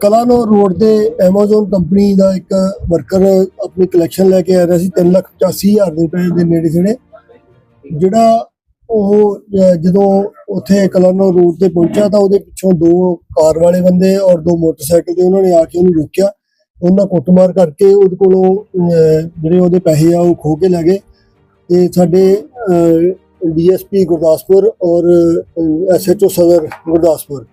ਕਲਾਨੋ road ਤੇ Amazon company ਦਾ ਇੱਕ ਵਰਕਰ ਆਪਣੀ ਕਲੈਕਸ਼ਨ ਲੈ ਕੇ ਆ ਰਿਹਾ ਸੀ 385000 ਦੇ ਰੁਪਏ ਦੇ ਨੇੜੇ ਜਿਹੜੇ ਜਿਹੜਾ ਉਹ ਜਦੋਂ ਉੱਥੇ ਕਲਾਨੋ ਰੋਡ ਤੇ ਪਹੁੰਚਿਆ ਤਾਂ ਉਹਦੇ ਪਿੱਛੋਂ ਦੋ ਕਾਰ ਵਾਲੇ ਬੰਦੇ ਔਰ ਦੋ ਮੋਟਰਸਾਈਕਲ ਤੇ ਉਹਨਾਂ ਨੇ ਆ ਕੇ ਉਹਨੂੰ ਰੋਕਿਆ। ਉਹਨਾਂ ਕੁੱਟਮਾਰ ਕਰਕੇ ਉਹਦੇ ਕੋਲੋਂ ਜਿਹੜੇ ਉਹਦੇ ਪੈਸੇ ਆ ਉਹ ਖੋ ਕੇ ਲੈ ਗਏ। ਤੇ ਸਾਡੇ ਡੀਐਸਪੀ ਗੁਰਦਾਸਪੁਰ ਔਰ ਐਸਐਚਓ ਸਦਰ ਗੁਰਦਾਸਪੁਰ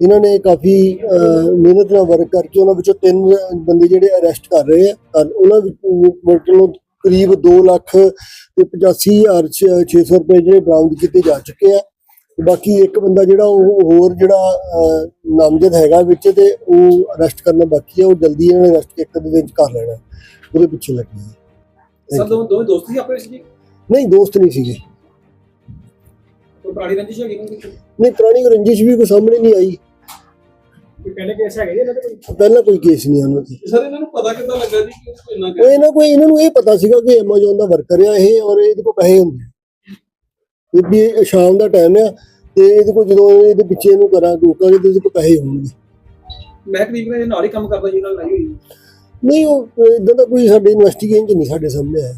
ਇਹਨਾਂ ਨੇ ਕਾਫੀ ਮਿਹਨਤ ਨਾਲ ਵਰਕ ਕਰਕੇ ਉਹਨਾਂ ਵਿੱਚੋਂ ਤਿੰਨ ਬੰਦੇ ਜਿਹੜੇ ਅਰੈਸਟ ਕਰ ਰਹੇ ਆ। ਤਾਂ ਉਹਨਾਂ ਵਿੱਚੋਂ ਕਰੀਬ 2 ਲੱਖ ਤੇ 85600 ਰੁਪਏ ਜਿਹੜੇ ਬਰਾਮਦ ਕੀਤੇ ਜਾ ਚੁੱਕੇ ਆ। ਬਾਕੀ ਇੱਕ ਬੰਦਾ ਜਿਹੜਾ ਉਹ ਹੋਰ ਜਿਹੜਾ ਨਾਮਜ਼ਦ ਹੈਗਾ ਵਿੱਚ ਤੇ ਉਹ ਅਰੈਸਟ ਕਰਨਾ ਬਾਕੀ ਹੈ ਉਹ ਜਲਦੀ ਇਹਨਾਂ ਨੇ ਅਰੈਸਟ ਇੱਕ ਦੇ ਵਿੱਚ ਕਰ ਲੈਣਾ। ਉਹਦੇ ਪਿੱਛੇ ਲੱਗੇ। ਸਰ ਦੋਵੇਂ ਦੋਸਤ ਸੀ ਆਪਣੇ ਸੀ ਨਹੀਂ ਦੋਸਤ ਨਹੀਂ ਸੀਗੇ। ਪੁਰਾਣੀ ਰੰਜਿਸ਼ ਹੈਗੀ ਨਹੀਂ ਕੋਈ ਨਹੀਂ ਪੁਰਾਣੀ ਰੰਜਿਸ਼ ਵੀ ਕੋਈ ਸਾਹਮਣੇ ਨਹੀਂ ਆਈ। ਪਹਿਲੇ ਕੇਸ ਹੈਗੇ ਜੀ ਇਹਨਾਂ ਦੇ ਕੋਈ? ਪਹਿਲਾਂ ਕੋਈ ਕੇਸ ਨਹੀਂ ਉਹਨਾਂ ਤੇ ਸਰ ਇਹਨਾਂ ਨੂੰ ਪਤਾ ਕਿੱਦਾਂ ਲੱਗਾ ਜੀ ਕਿ ਕੋਈ ਨਾ ਉਹ ਇਹਨਾਂ ਕੋਈ ਇਹਨਾਂ ਨੂੰ ਇਹ ਪਤਾ ਸੀਗਾ ਕਿ Amazon ਦਾ ਵਰਕਰ ਆ ਇਹ ਔਰ ਇਹਦੇ ਕੋਲ ਪੈਸੇ ਹੁੰਦੇ ਆ। ਇਹ ਵੀ ਇਹ ਸ਼ਾਮ ਦਾ ਟਾਈਮ ਆ ਤੇ ਇਹਦੇ ਕੋਲ ਜਦੋਂ ਇਹਦੇ ਪਿੱਛੇ ਇਹਨੂੰ ਕਰਾਂ ਰੋਕਾਂਗੇ ਤੇ ਇਹਦੇ ਕੋਲ ਪੈਸੇ ਹੋਣਗੇ। ਮੈਂ ਕਰੀਬ ਨਾਲ ਨਾਲ ਹੀ ਕੰਮ ਕਰਦਾ ਜੀ ਨਾਲ ਲਾਈ ਹੋਈ ਨਹੀਂ ਉਹ ਇਦਾਂ ਦਾ ਕੋਈ ਸਾਡੇ ਇਨਵੈਸਟੀਗੇਸ਼ਨ ਚ ਨਹੀਂ ਸਾਡੇ ਸਾਹਮਣੇ ਆਇਆ।